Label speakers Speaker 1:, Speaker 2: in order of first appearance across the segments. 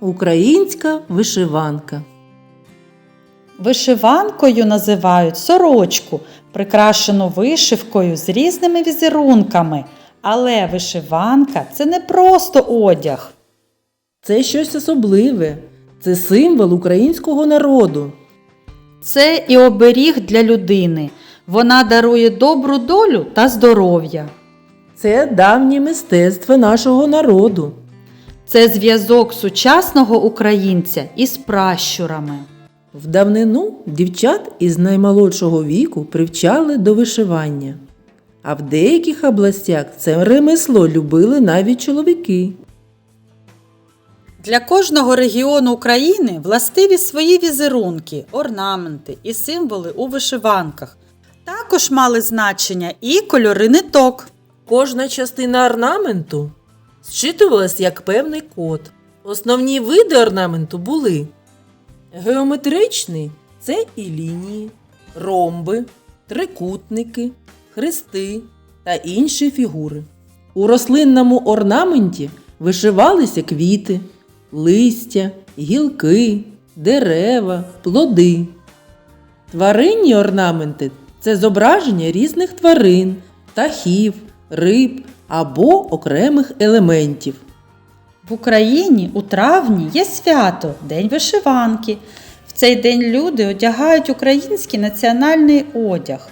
Speaker 1: Українська вишиванка.
Speaker 2: Вишиванкою називають сорочку, прикрашену вишивкою з різними візерунками. Але вишиванка це не просто одяг.
Speaker 1: Це щось особливе. Це символ українського народу.
Speaker 2: Це і оберіг для людини. Вона дарує добру долю та здоров'я.
Speaker 1: Це давнє мистецтво нашого народу.
Speaker 2: Це зв'язок сучасного українця із пращурами.
Speaker 1: В давнину дівчат із наймолодшого віку привчали до вишивання. А в деяких областях це ремесло любили навіть чоловіки.
Speaker 2: Для кожного регіону України властиві свої візерунки, орнаменти і символи у вишиванках. Також мали значення і кольори ниток.
Speaker 1: Кожна частина орнаменту зчитувалась як певний код. Основні види орнаменту були геометричний це і лінії, ромби, трикутники, хрести та інші фігури. У рослинному орнаменті вишивалися квіти, листя, гілки, дерева, плоди. Тваринні орнаменти це зображення різних тварин, птахів, риб або окремих елементів.
Speaker 2: В Україні у травні є свято День вишиванки. В цей день люди одягають український національний одяг.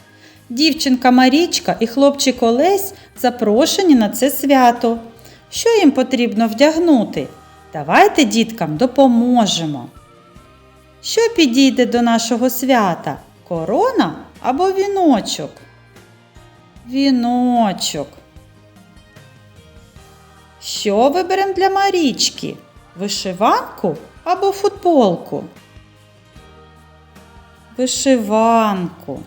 Speaker 2: Дівчинка Марічка і хлопчик Олесь запрошені на це свято. Що їм потрібно вдягнути? Давайте діткам допоможемо. Що підійде до нашого свята? Корона або віночок? Віночок. Що виберемо для Марічки? Вишиванку або футболку? Вишиванку.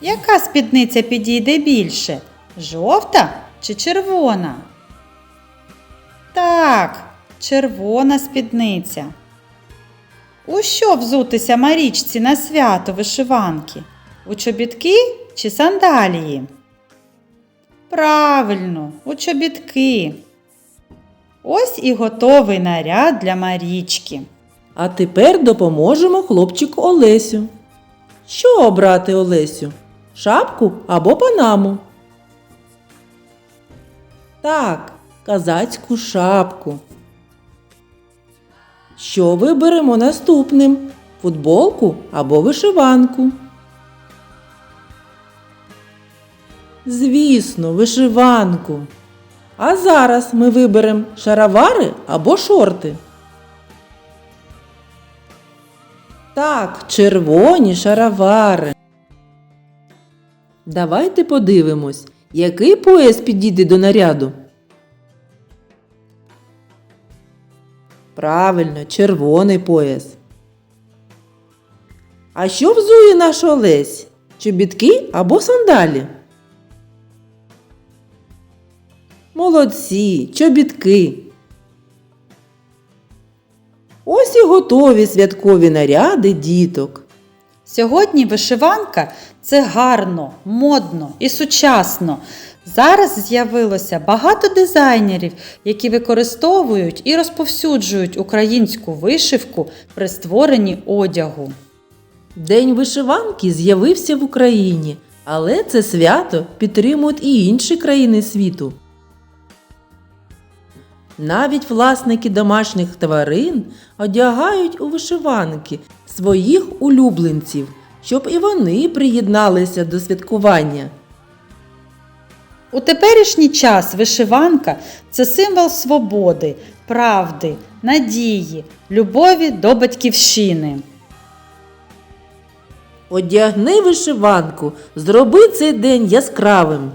Speaker 2: Яка спідниця підійде більше? Жовта чи червона? Так, червона спідниця. У що взутися Марічці на свято вишиванки? У чобітки чи сандалії? Правильно, у чобітки. Ось і готовий наряд для Марічки.
Speaker 1: А тепер допоможемо хлопчику Олесю. Що обрати Олесю? Шапку або панаму? Так, казацьку шапку. Що виберемо наступним? Футболку або вишиванку? Звісно, вишиванку. А зараз ми виберемо шаровари або шорти. Так, червоні шаровари. Давайте подивимось, який пояс підійде до наряду. Правильно, червоний пояс. А що взує наш Олесь? Чобітки або сандалі? Молодці, чобітки. Ось і готові святкові наряди діток.
Speaker 2: Сьогодні вишиванка це гарно, модно і сучасно. Зараз з'явилося багато дизайнерів, які використовують і розповсюджують українську вишивку при створенні одягу.
Speaker 1: День вишиванки з'явився в Україні, але це свято підтримують і інші країни світу. Навіть власники домашніх тварин одягають у вишиванки своїх улюбленців, щоб і вони приєдналися до святкування.
Speaker 2: У теперішній час вишиванка це символ свободи, правди, надії, любові до батьківщини.
Speaker 1: Одягни вишиванку, зроби цей день яскравим.